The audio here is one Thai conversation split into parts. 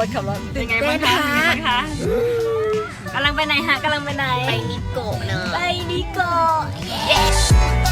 ขับรถขับรถเป็นไงบ้างคะเป็นไงบ้างคะกำลังไปไหนฮะกำลังไปไหน ไปนิโกะเนอะไปนิโกะดั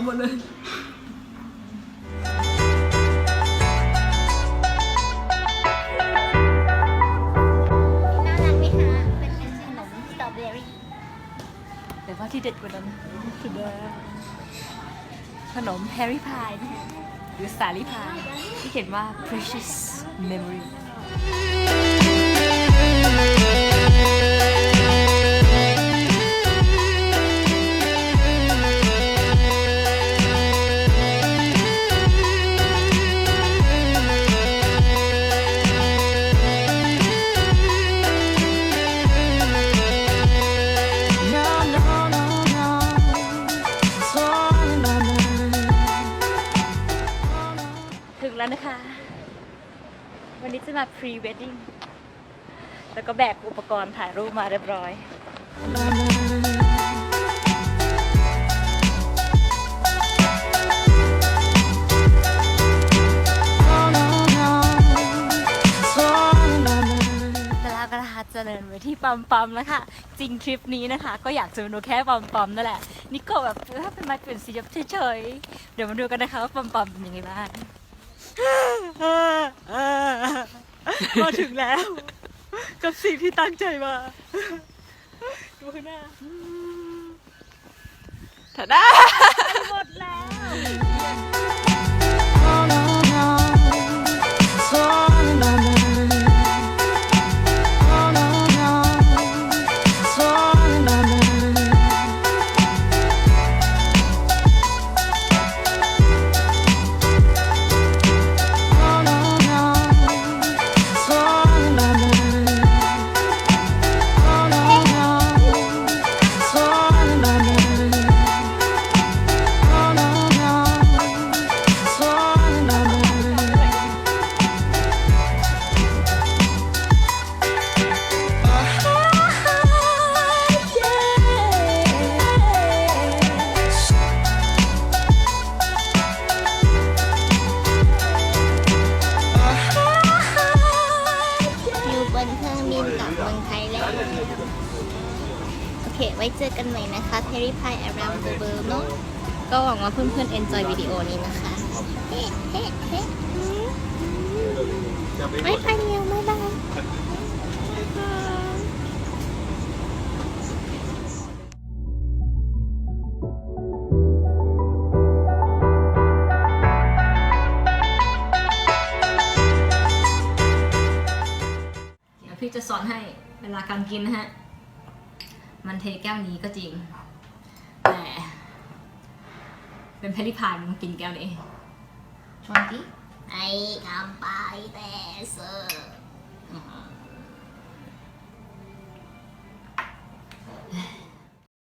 หอมหมดเลยน่ารักไหมคะเป็นขนมสตรอเบอรี่เดี๋ยวว่าที่เด็ดกว่านั้นคือขนมแฮร์รี่พายนะฮะหรือสาลี่พายที่เขียนว่า precious memory วันนี้จะมา pre wedding แล้วก็แบกอุปกรณ์ถ่ายรูปมาเรียบร้อยแล้วก็นะคะจะเดินไปที่ปั๊มปั๊มแล้วค่ะ จริงทริปนี้นะคะ ก็อยากจะมาดูแค่ปั๊มปั๊มนั่นแหละ นี่ก็แบบถ้าเป็นม้เปลี่ยนสีเฉยๆเดี๋ยวมาดูกันนะคะว่าปั๊มปั๊มเป็นยังไงบ้าง มาถึงแล้ว กับสิ่งที่ตั้งใจมา ดูข้างหน้าถาด้าหมดแล้ว ไว้เจอกันใหม่นะคะ p e r i p i Around the World เนอะก็หวังว่าเพื่อนๆ enjoy วิดีโอนี้นะคะเฮ้เฮ้เฮ้ไม่ไปเร็วไม่ได้เดี๋ยพี่จะสอนให้เวลาการกินนะฮะ มันเทแก้วนี้ก็จริง แต่เป็นเพลิพายมันกินแก้วนี้ชวนดิไอ้คำไปแต่เซอร์